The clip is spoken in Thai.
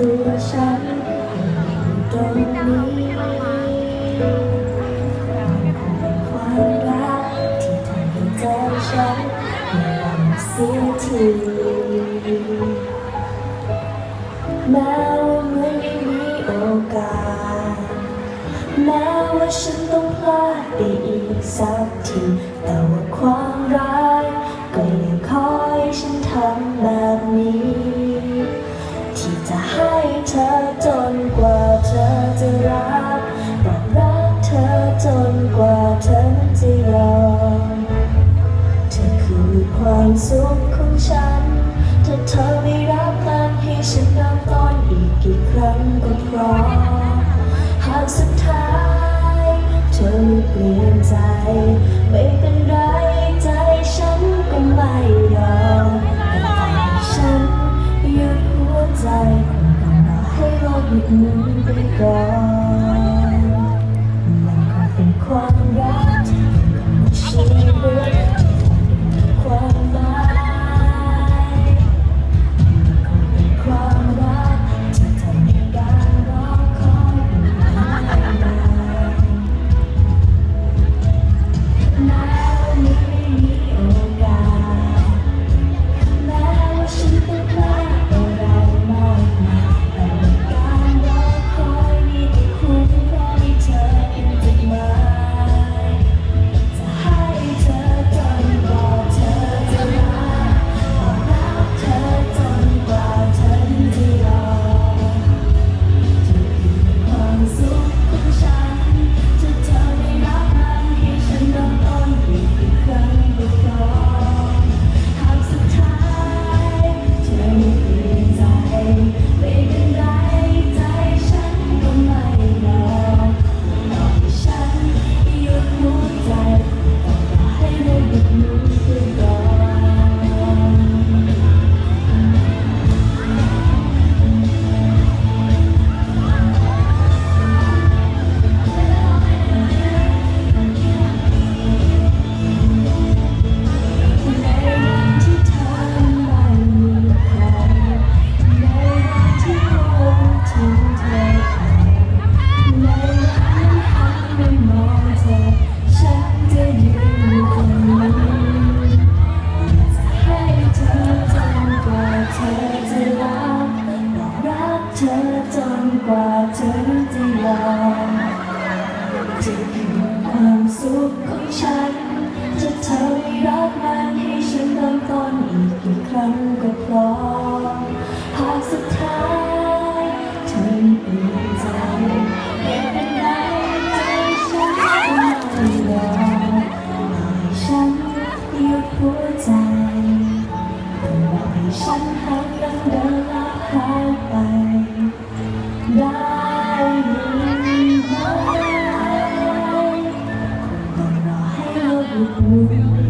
ตัวฉันตรงนี้ความรักที่ทำให้ใจฉันมันเสียทีแม้ว่ามือนไม่มีโอกาสแม้ว่าฉันต้องพลาดไปอีกสักทีแต่ว่าความรักก็ยัง อจนกว่าเธอจะรักบอกรักเธอจนกว่าเธอนั้นจะยอมเธอคือความสุขของฉัน ถ้าเธอไม่รับมันให้ฉันเริ่มต้นอีกกี่ครั้งก็พร้อมหากสุดท้าย เธอไม่เปลี่ยนใจไม่ โรั้งก็พร้อมหากสุดท้ายเธอไม่เปลี่ยนใจไม่เป็นไรใจฉันก็ไม่ยอมปล่อยฉันหยุดหัวใจปล่อยฉันหักดังเดินละหายไป ได้ไหมต้องรอให้โลกหยุดหมุน